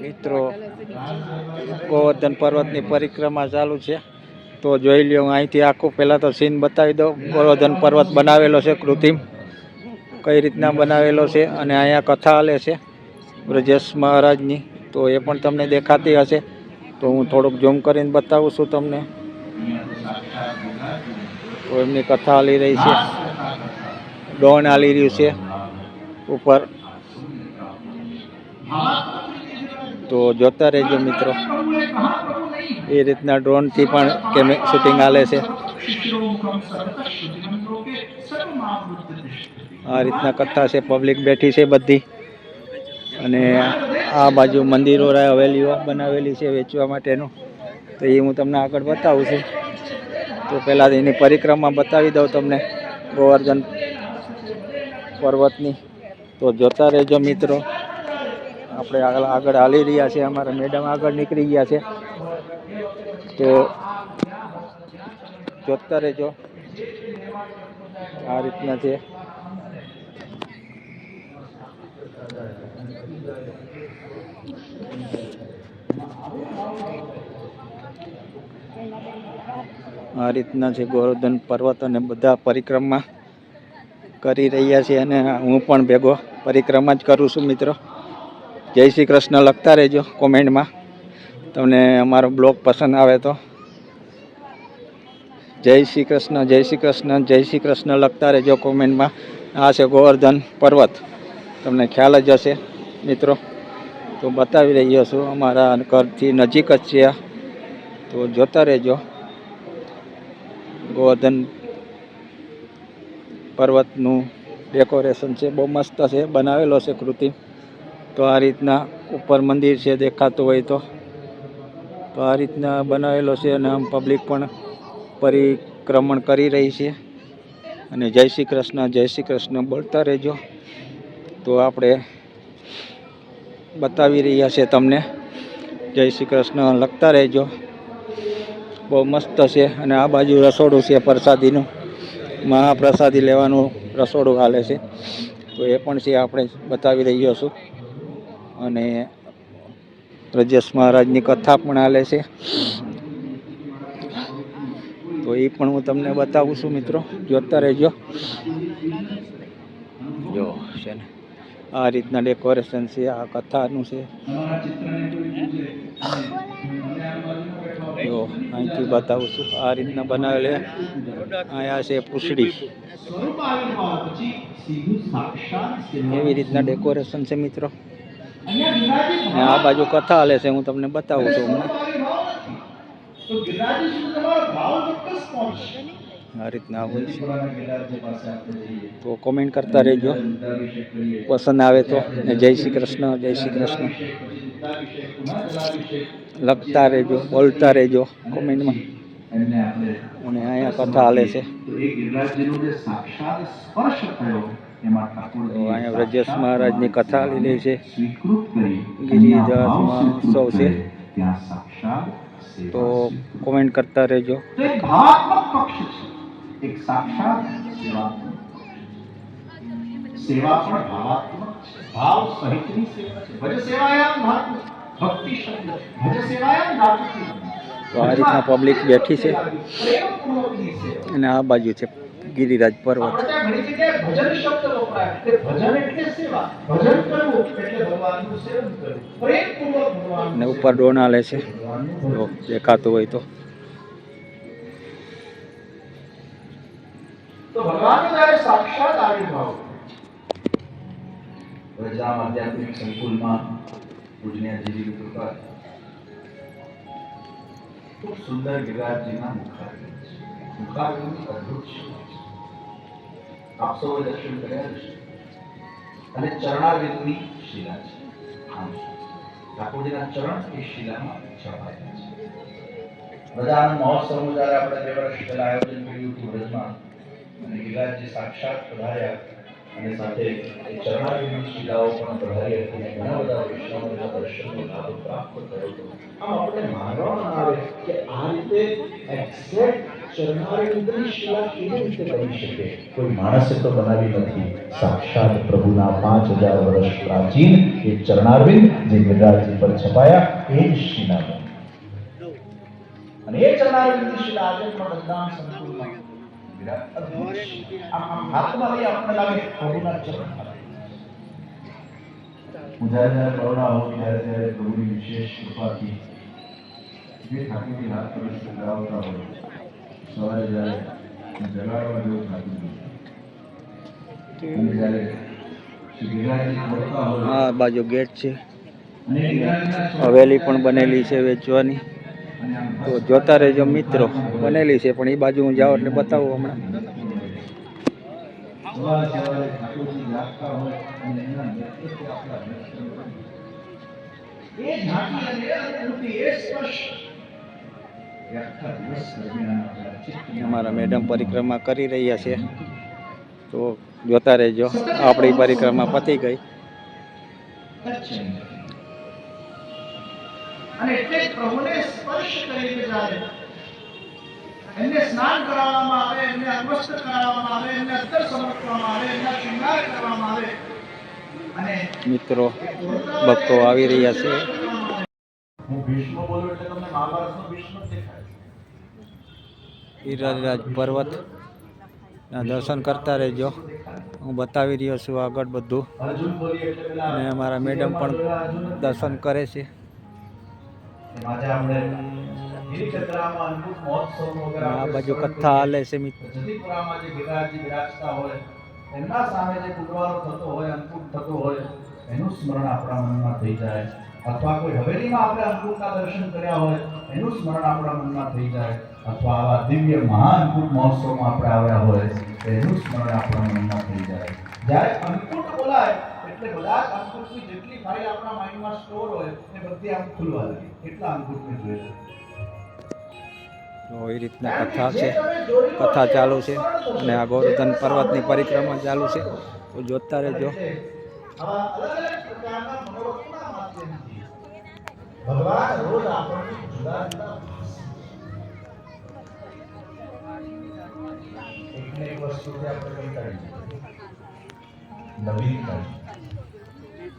મિત્રો, ગોવર્ધન પર્વતની પરિક્રમા ચાલુ છે. તો જોઈ લ્યો અહીંથી આખું પહેલાં તો સીન બતાવી દો ગોવર્ધન પર્વત બનાવેલો છે કૃત્રિમ. કઈ રીતના બનાવેલો છે અને અહીંયા કથા હાલે છે બ્રજેશ મહારાજની. તો એ પણ તમને દેખાતી હશે. તો હું થોડુંક ઝૂમ કરીને બતાવું છું તમને. તો એમની કથા હાલી રહી છે. ડોન હાલી રહ્યું છે ઉપર. તો જોતા રહેજો મિત્રો. એ રીતના ડ્રોનથી પણ કેમે શૂટિંગ આલે છે. આ રીતના કથા છે પબ્લિક બેઠી છે બધી. અને આ બાજુ મંદિરો હવેલીઓ બનાવેલી છે વેચવા માટેનું. તો એ હું તમને આગળ બતાવું છું. તો પહેલાં એની પરિક્રમા બતાવી દઉં તમને, ગોવર્ધન પર્વતની. તો જોતા રહેજો મિત્રો. આપણે આગળ હાલી રહ્યા છે અમારા મેડમ આગળ નીકળી ગયા છે. તો જોતા રહેજો. આ રીતના છે. આ રીતના છે, ગોવર્ધન પર્વત અને બધા પરિક્રમા કરી રહ્યા છે અને હું પણ ભેગો પરિક્રમા જ કરું છું, મિત્રો. જય શ્રી કૃષ્ણ, લખતા રહેજો કોમેન્ટમાં. તમને અમારો બ્લોગ પસંદ આવે તો. જય શ્રી કૃષ્ણ, જય શ્રી કૃષ્ણ, જય શ્રી કૃષ્ણ, લખતા રહેજો કોમેન્ટમાં. આ છે ગોવર્ધન પર્વત. તમને ખ્યાલ જ હશે, મિત્રો. તો બતાવી રહ્યો છું, અમારા ઘરથી નજીક જ છે તો જોતા રહેજો. ગોવર્ધન પર્વતનું ડેકોરેશન છે, બહુ મસ્ત છે, બનાવેલો છે કૃત્રિમ તો આ રીતના ઉપર મંદિર છે, દેખાતું હોય તો. તો આ રીતના બનાવેલો છે અને આમ પબ્લિક પણ પરિક્રમણ કરી રહી છે. અને જય શ્રી કૃષ્ણ, જય શ્રી કૃષ્ણ બોલતા રહેજો. તો આપણે બતાવી રહ્યા છે તમને. જય શ્રી કૃષ્ણ, લખતા રહેજો. બહુ મસ્ત છે અને આ બાજુ રસોડું છે પ્રસાદીનું. મહાપ્રસાદી લેવાનું રસોડું હાલે છે. તો એ પણ છે આપણે બતાવી રહ્યો છું. અને પ્રજસ મહારાજની કથા પણ હાલે છે. તો એ પણ હું તમને બતાવું છું મિત્રો. જોતા રહેજો જો. છે ને. આ રીતના ડેકોરેશન છે આ કથાનું છે. જો અહીંથી બતાવું છું આ રીતના બનાવેલી અહીંયા છે પૂછડી. એવી રીતના ડેકોરેશન છે મિત્રો. આ બાજુ કથા હાલે છે હું તમને બતાવું છું હમણાં. આ રીતના હોય છે. તો કોમેન્ટ કરતા રહેજો. પસંદ આવે તો. જય શ્રી કૃષ્ણ જય શ્રી કૃષ્ણ. લખતા રહેજો બોલતા રહેજો કોમેન્ટમાં અને અહીંયા કથા હાલે છે. તો અહીંયા વ્રજેશ મહારાજની કથા લીધે છે. ગિરિજાસ મહોત્સવ છે. તો કોમેન્ટ કરતા રહેજો. સેવા પણ ભાવાત્મક છે. ભાવ સહિતની સેવા છે. ભજ સેવાયામ ધાતુ. ભક્તિ શબ્દ ભજ સેવાયામ ધાતુ. તો આ રીતના પબ્લિક બેઠી છે. અને આ બાજુ છે. ગિરિરાજ પર્વત આપણે ત્યાં ઘણી જગ્યાએ ભજન શબ્દ વપરાય. ભજન એટલે સેવા. ભજન કરવું એટલે ભગવાનનું સેવન કરવું. પ્રેમપૂર્વક અને ભગવાનનું ઉપર ડોના લે છે. જો દેખાતું હોય તો. તો ભગવાનનો જ્યારે સાક્ષાત આવિર્ભાવ. વજરામ આધ્યાત્મિક સંકુલમાં પૂજનીય જીવી કૃપા ખૂબ સુંદર ગિરિરાજજીના મુખારવિંદ છે. મુખારવિંદ અદ્ભુત છે આપ દર્શન કર્યા છે. અને ચરણારવિંદની શિલા છે. આમ, ઠાકોરજીના ચરણ એ શિલામાં છપાયેલા છે. બધાનો મહોત્સવનું જ્યારે આપણે બે વર્ષ પહેલા આયોજન કર્યું હતું વ્રજમાં, અને ગિરિરાજજી સાક્ષાત પધાર્યા, અને સાથે એ ચરણાવીની શિલાઓ પણ પધારી હતી અને ઘણા બધા વૈષ્ણવોના દર્શનનો લાભ પ્રાપ્ત થયો હતો. આમ, આપણે માનવામાં આવે કે આ રીતે એક્ઝેક્ટ ચરણારવિંદની શિલા કેવી રીતે બની શકે કોઈ માણસે તો બનાવી નથી સાક્ષાત પ્રભુના પાંચ હજાર વર્ષ પ્રાચીન એ ચરણારવિંદ જે ગિરિરાજજી પર છપાયા એ જ શિલા બની. અને એ ચરણારવિંદની શિલા આજે પણ બધામ સંકુલમાં વિરાટ અદ્ભુત છે. આમ આમ હાથમાં લઈ આપણને લાગે પ્રભુના ચરણ હું જ્યારે જ્યારે કરુણા હોઉં ત્યારે ત્યારે પ્રભુની વિશેષ કૃપાથી જે ઠાકોરજી હાથ પ્રવેશ કરાવતા હોય સવારે જ્યારે જગાડવા જેવું થતું અને જ્યારે આ બાજુ ગેટ છે. હવેલી પણ બનેલી છે વેચવાની. તો જોતા રહેજો મિત્રો બનેલી છે પણ એ બાજુ હું જાઉં એટલે બતાવું હમણાં. એ ઝાંખી અને એ સ્પર્શ અમારા મેડમ પરિક્રમા કરી રહ્યા છે. તો જોતા રહેજો. આપણી પરિક્રમા પતી ગઈ. અને એટલે પ્રભુને સ્પર્શ કરીને જ્યારે એમને સ્નાન કરાવવામાં આવે એમને અન્વસ્ત્ર કરાવવામાં આવે એમને અત્તર સમર્પવામાં આવે એમના શૃંગાર કરવામાં આવે. અને મિત્રો ભક્તો આવી રહ્યા છે. હું ભીષ્મ બોલું એટલે તમને મહાભારતનો ભીષ્મ દેખાય ગિરિરાજ પર્વત દર્શન કરતા રહેજો. હું બતાવી રહ્યો છું આગળ બધું. અને અમારા મેડમ પણ દર્શન કરે છે. આ બાજુ કથા હાલે છે એમના સામે જે કુંડવારો થતો હોય અંકુટ થતો હોય એનું સ્મરણ આપણા મનમાં થઈ જાય. અથવા કોઈ હવેલીમાં આપણે અંકુરના દર્શન કર્યા હોય એનું સ્મરણ આપણા મનમાં થઈ જાય. અથવા આવા દિવ્ય મહાઅન્કુટ મહોત્સવમાં આપણે આવ્યા હોય એનું સ્મરણ આપણા મનમાં થઈ જાય. જ્યારે અંકુટ બોલાય એટલે બધા જ અંકુટની જેટલી ફાઇલ આપણા માઇન્ડમાં સ્ટોર હોય એ બધી આમ ખુલવા લાગે. એટલા અંકુટને જોઈએ તો એ રીતના કથા છે. કથા ચાલુ છે અને આ ગોવર્ધન પર્વતની પરિક્રમા ચાલુ છે. તો જોતા રહેજો. આવા અલગ અલગ પ્રકારના મનોરથના માધ્યમથી ભગવાન રોજ આપણને જુદા જુદા એકને એક વસ્તુથી આપણે કંટાળી નવીન કરી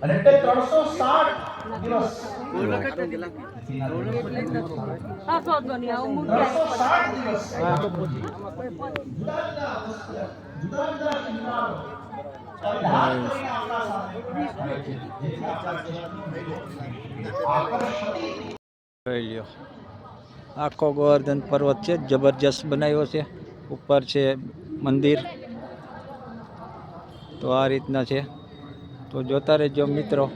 અને તે ત્રણસો સાઠ દિવસ. જુદા જુદા જુદા જુદા આખો ગોવર્ધન પર્વત છે, જબરજસ્ત બનાવ્યો છે. ઉપર છે મંદિર. તો આ રીતના છે. તો જોતા રહેજો મિત્રો.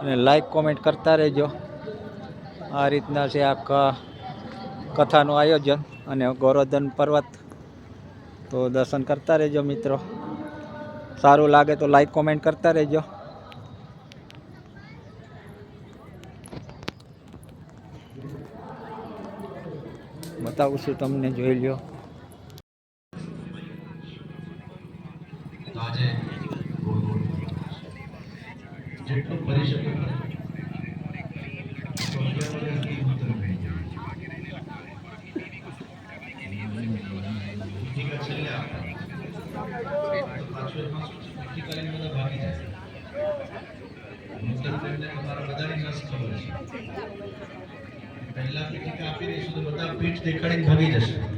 અને લાઈક કોમેન્ટ કરતા રહેજો. આ રીતના છે આખા કથાનું આયોજન અને ગોવર્ધન પર્વત. તો દર્શન કરતા રહેજો મિત્રો. સારું લાગે તો લાઈક કોમેન્ટ કરતા રહેજો. બતાવું છું તમને જોઈ લ્યો. આજે જેટલું કરી શકે પહેલા પીઠિકા આપી દઈશું તો બધા પીઠ દેખાડીને ભાગી જશે.